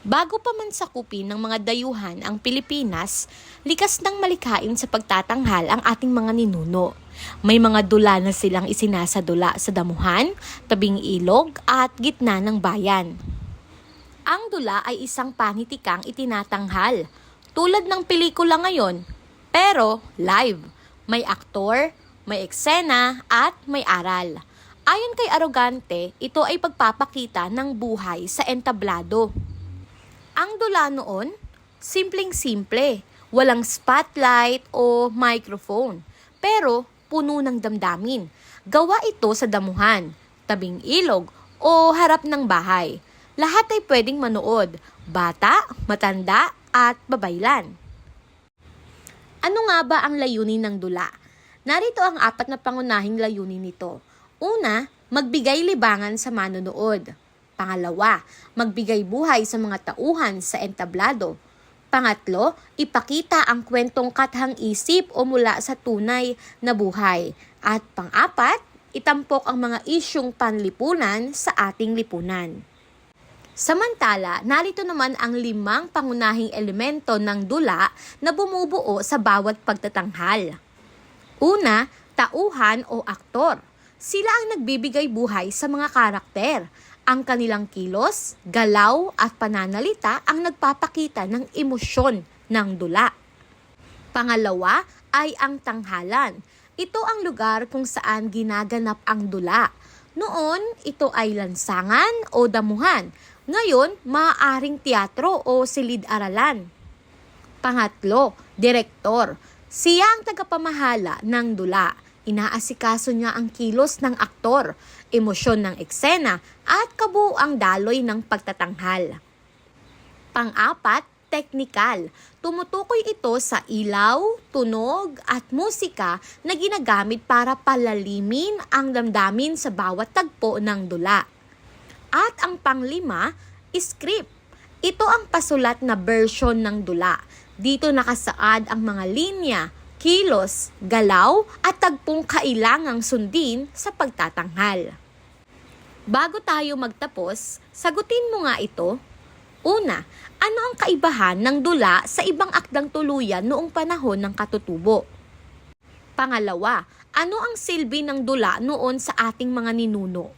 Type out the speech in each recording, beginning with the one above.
Bago pa man sakupin ng mga dayuhan ang Pilipinas, likas ng malikain sa pagtatanghal ang ating mga ninuno. May mga dula na silang isinasadula sa damuhan, tabing ilog at gitna ng bayan. Ang dula ay isang panitikang itinatanghal, tulad ng pelikula ngayon, pero live. May aktor, may eksena at may aral. Ayon kay Arogante, ito ay pagpapakita ng buhay sa entablado. Ang dula noon, simpleng-simple, walang spotlight o microphone, pero puno ng damdamin. Gawa ito sa damuhan, tabing ilog o harap ng bahay. Lahat ay pwedeng manood, bata, matanda at babaylan. Ano nga ba ang layunin ng dula? Narito ang apat na pangunahing layunin nito. Una, magbigay libangan sa manonood. Pangalawa, magbigay buhay sa mga tauhan sa entablado. Pangatlo, ipakita ang kwentong kathang isip o mula sa tunay na buhay. At pang-apat, itampok ang mga isyong panlipunan sa ating lipunan. Samantala, narito naman ang limang pangunahing elemento ng dula na bumubuo sa bawat pagtatanghal. Una, tauhan o aktor. Sila ang nagbibigay buhay sa mga karakter. Ang kanilang kilos, galaw at pananalita ang nagpapakita ng emosyon ng dula. Pangalawa ay ang tanghalan. Ito ang lugar kung saan ginaganap ang dula. Noon, ito ay lansangan o damuhan. Ngayon, maaaring teatro o silid-aralan. Pangatlo, direktor. Siya ang tagapamahala ng dula. Inaasikaso niya ang kilos ng aktor, emosyon ng eksena at kabuang daloy ng pagtatanghal. Pang-apat, teknikal. Tumutukoy ito sa ilaw, tunog at musika na ginagamit para palalimin ang damdamin sa bawat tagpo ng dula. At ang panglima, script. Ito ang pasulat na version ng dula. Dito nakasaad ang mga linya, kilos, galaw at tagpong kailangang sundin sa pagtatanghal. Bago tayo magtapos, sagutin mo nga ito. Una, ano ang kaibahan ng dula sa ibang akdang tuluyan noong panahon ng katutubo? Pangalawa, ano ang silbi ng dula noon sa ating mga ninuno?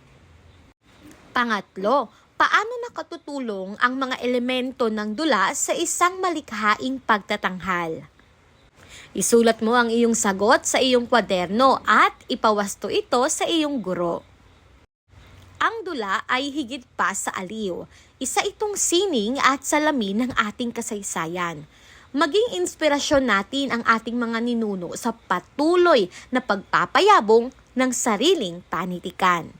Pangatlo, paano nakatutulong ang mga elemento ng dula sa isang malikhaing pagtatanghal? Isulat mo ang iyong sagot sa iyong kwaderno at ipawasto ito sa iyong guro. Ang dula ay higit pa sa aliw. Isa itong sining at salamin ng ating kasaysayan. Maging inspirasyon natin ang ating mga ninuno sa patuloy na pagpapayabong ng sariling panitikan.